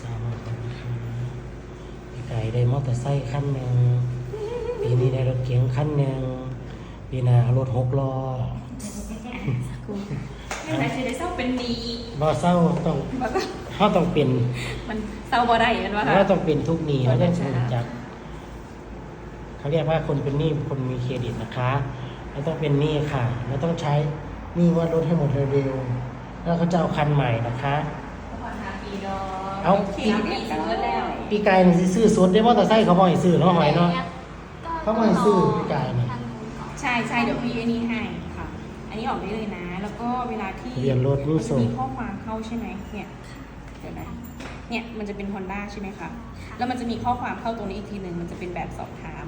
สาวมาคนนะคะพี่ไก่ได้มอเตอร์ไซค์คันหนึ่งปีนี้ได้รถเก๋งคันหนึ่งปีหน้ารถหกล้อไม่ได้สิได้เศร้าเป็นดีบ่เศร้าต้องบ่ต้องเขาต้องเป็น มันเศร้าบ่ได้กันวะค่ะเราต้องเป็นทุกหนี้เขาเรียกใช่รู้จักเขาเรียกว่าคนเป็นหนี้คนมีเครดิตนะคะเราต้องเป็นหนี้ค่ะเราต้องใช้หนี้ว่ารถให้หมดเร็วๆแล้วเขาจะเอาคันใหม่นะคะผ่อนหาปีดอก เอาปีปีซื้อแล้วปีกายนี่สิซื้อสดได้มอเตอร์ไซค์เขาบ่ให้ซื้อเนาะหอยเนาะเขาไม่ซื้อพี่กายนี่ใช่ใช่เดี๋ยวพี่ไอ้นี่ให้ค่ะ อันนี้ออกได้เลยนะ แล้วก็เวลาที่เรียนรถรู้มันจะส่งมีข้อความเข้าใช่ไหมเนี่ยเดี๋ยวนะเนี่ยมันจะเป็น Honda ใช่ไหมคะแล้วมันจะมีข้อความเข้าตรงนี้อีกทีหนึ่งมันจะเป็นแบบสอบถาม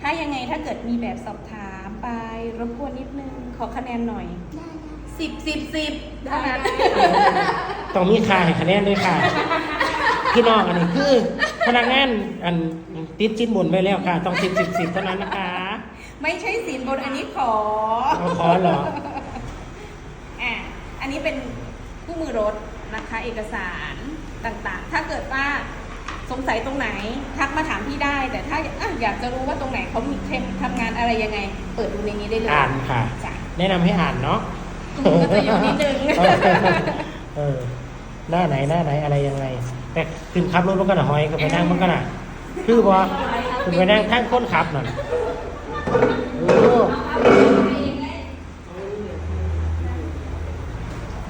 ถ้ายังไงถ้าเกิดมีแบบสอบถามไปรบกวนนิดนึงขอคะแนนหน่อย สิบสิบสิบเท่านั้นต้องมีค่าให้คะแนนด้วยค่ะพี่น้องอันนี้คือ พนักงานอันติดชิ้นบนไว้แล้วค่ะ ต้องสิบสิบสิบเท่านั้นนะคะไม่ใช่สินบนอันนี้ขอเอาขอเหรออะอันนี้เป็นคู่มือรถนะคะ เอกสารต่างๆ ถ้าเกิดว่าสงสัยตรงไหน ทักมาถามพี่ได้ แต่ถ้าอะอยากจะรู้ว่าตรงไหนเขามีเทมทำงานอะไรยังไง เปิดดูในนี้ได้เลยอ่านค่ะจ้ะแนะนำให้อ่านเนาะ ก็จะอยู่นิดนึงเออหน้าไหนหน้าไหนอะไรยังไง แต่ขึ้นขับรถมันก็น่ะหอยก็ไปนั่งมันก็น่ะคือว่าคุณไปนั่งข้างคนขับน่ะโอ้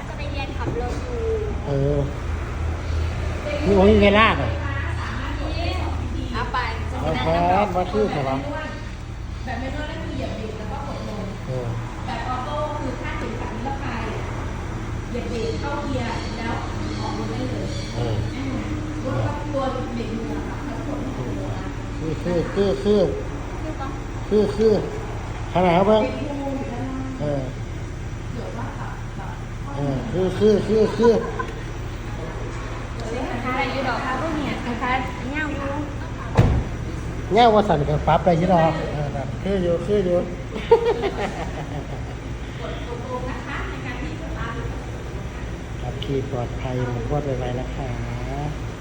จะไปเรียนขับรถอยู่เออนี่ว่ามีเวลาอะเอาไปจะเอาไปแพ้มาคือเหรอแบบไม่ต้องได้คือเหยียบเบรกแล้วก็กดลง เออ แบบออโต้คือถ้าถึงสามนิรภัย เบรกเข้าเกียร์แล้วออกรถได้เลยเออรถก็ตัวเบรกมือค่ะแล้วกดลงมาคือคือคือคือคือคือคือขนาดว่านล่างเออเดี๋ยวว่าขับแบบเออคือคือคือคือคล้ายยูดอกค่ะพวกเนี่ยคล้ายๆเงาอยู่แง่ว่าสั่นกับปั๊บไปยี่ดอกเออแบบคืออยู่คืออยู่ขับ ขี่ปลอดภัยหลวงพ่อไปไว้นะคะ